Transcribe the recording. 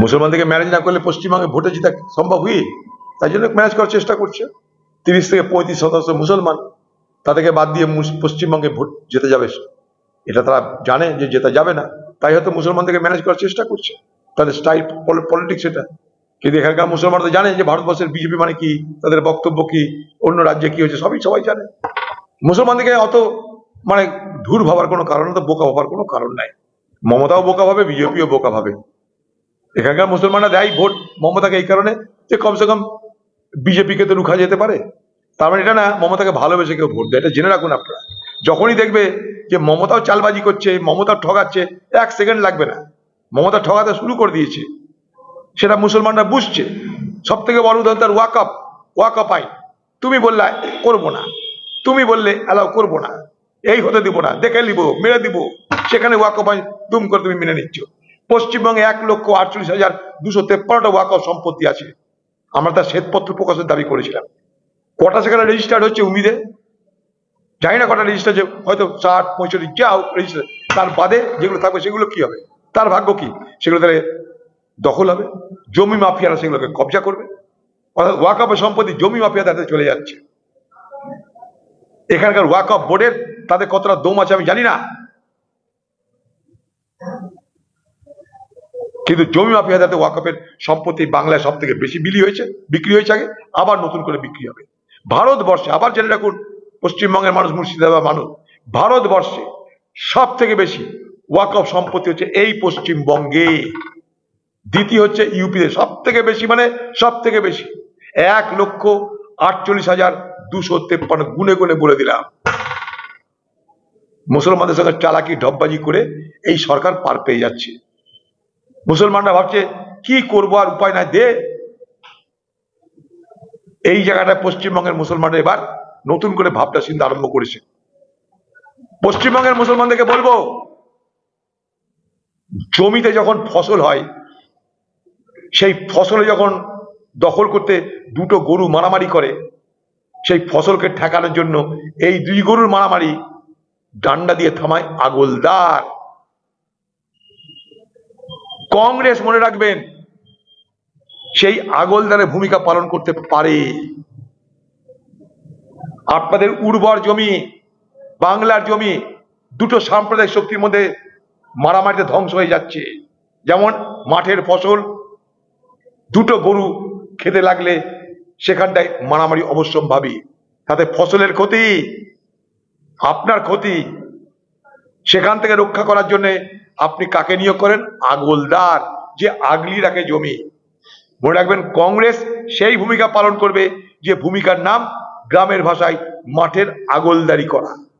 মুসলমানদেরকে ম্যানেজ না করলে পশ্চিমবঙ্গে ভোটে জিতা সম্ভব হই তাই জন্য ম্যানেজ করার চেষ্টা করছে। তিরিশ থেকে পঁয়ত্রিশ শতাংশ মুসলমান তাদেরকে বাদ দিয়ে পশ্চিমবঙ্গে ভোট যেতে যাবে। এটা তারা জানে যে যেতে যাবে না। তাই হয়তো মুসলমানদেরকে ম্যানেজ করার চেষ্টা করছে। তাদের স্টাইল পলিটিক্স এটা। কিন্তু এখানকার মুসলমানরা জানে যে ভারতবর্ষের বিজেপি মানে কি? তাদের বক্তব্য কি? অন্য রাজ্যে কি হয়েছে? সবই সবাই জানে। মুসলমানদেরকে অত মানে ধূর ভাবার কোনো কারণ তো বোকা ভাবার কোনো কারণ নাই। মমতাও বোকা ভাবে, বিজেপিও বোকা ভাবে। এখানকার মুসলমানরা দেয় ভোট মমতাকে এই কারণে যে কমসে কম বিজেপিকে তো রুখা যেতে পারে। তার মানে এটা না, মমতাকে ভালোবেসে কেউ ভোট দেয়। এটা জেনে রাখুন আপনারা। যখনই দেখবে যে মমতাও চালবাজি করছে মমতা ঠগাচ্ছে, এক সেকেন্ড লাগবে না। মমতা ঠগাতে শুরু করে দিয়েছে। সেটা মুসলমানরা বুঝছে। সব থেকে বড় উদাহরণ তার ওয়াকআপ ওয়াকআপ আইন। তুমি বললে, করব না। তুমি বললে, অ্যালাউ করব না। এই হতে দিব না। দেখে নিব, মেরে দিব। সেখানে ওয়াকআপ আইন দুম করে তুমি মেনে নিচ্ছ। পশ্চিমবঙ্গে এক লক্ষ আটচল্লিশ হাজার দুশো তেপ্পান্নটা ওয়াকআপ সম্পত্তি আছে। আমরা তার শ্বেতপত্র প্রকাশের দাবি করেছিলাম। কটা সেখানে রেজিস্টার্ড হচ্ছে উমিদে? জানি না কটা রেজিস্টার যে হয়তো ষাট, পঁয়ষট্টি, যা রেজিস্টার তার বাদে যেগুলো থাকবে সেগুলো কি হবে? তার ভাগ্য কি? সেগুলো তাহলে দখল হবে। জমি মাফিয়ারা সেগুলোকে কবজা করবে। অর্থাৎ ওয়াকআপের সম্পত্তি জমি মাফিয়া তাদের চলে যাচ্ছে। এখানকার ওয়াকআপ বোর্ডের তাদের কতটা দম আছে আমি জানি না। কিন্তু জমি মাফিয়া যাতে ওয়াকআপের সম্পত্তি বাংলায় সব থেকে বেশি বিলি হয়েছে, বিক্রি হয়েছে আগে, আবার নতুন করে বিক্রি হবে। ভারতবর্ষে, আবার জেনে রাখুন পশ্চিমবঙ্গের মানুষ মুর্শিদাবাদ মানুষ, ভারতবর্ষে সব থেকে বেশি ওয়াকআপ সম্পত্তি হচ্ছে এই পশ্চিমবঙ্গে। দ্বিতীয় হচ্ছে ইউপিতে সব থেকে বেশি মানে সব থেকে বেশি। এক লক্ষ আটচল্লিশ হাজার দুশো তেপ্পান্ন গুনে গুনে বলে দিলাম। মুসলমানদের সঙ্গে চালাকি ঢপবাজি করে এই সরকার পার পেয়ে যাচ্ছে। মুসলমানরা ভাবছে, কি করব আর উপায় নাই, দে। এই জায়গাটা পশ্চিমবঙ্গের মুসলমানরা এবার নতুন করে ভাবটা, চিন্তা আরম্ভ করেছে। পশ্চিমবঙ্গের মুসলমানদেরকে বলব, জমিতে যখন ফসল হয়, সেই ফসলে যখন দখল করতে দুটো গরু মারামারি করে, সেই ফসলকে ঠেকানোর জন্য এই দুই গরুর মারামারি ডান্ডা দিয়ে থামায় আগলদার। কংগ্রেস মনে রাখবেন, সেই আগলদারের ভূমিকা পালন করতে পারে। আপনাদের উর্বর জমি, বাংলার জমি, দুটো সাম্প্রদায়িক শক্তির মধ্যে মারামারিতে ধ্বংস হয়ে যাচ্ছে। যেমন মাঠের ফসল, দুটো গরু খেতে লাগলে সেখানটায় মারামারি অবশ্যম্ভাবী। তাতে ফসলের ক্ষতি, আপনার ক্ষতি, সেখান থেকে রক্ষা করার জন্য আপনি কাকে নিয়োগ করেন? আগলদার, যে আগলি রাখে জমি। মনে রাখবেন, কংগ্রেস সেই ভূমিকা পালন করবে যে ভূমিকার নাম গ্রামের ভাষায় মাঠের আগলদারি করা।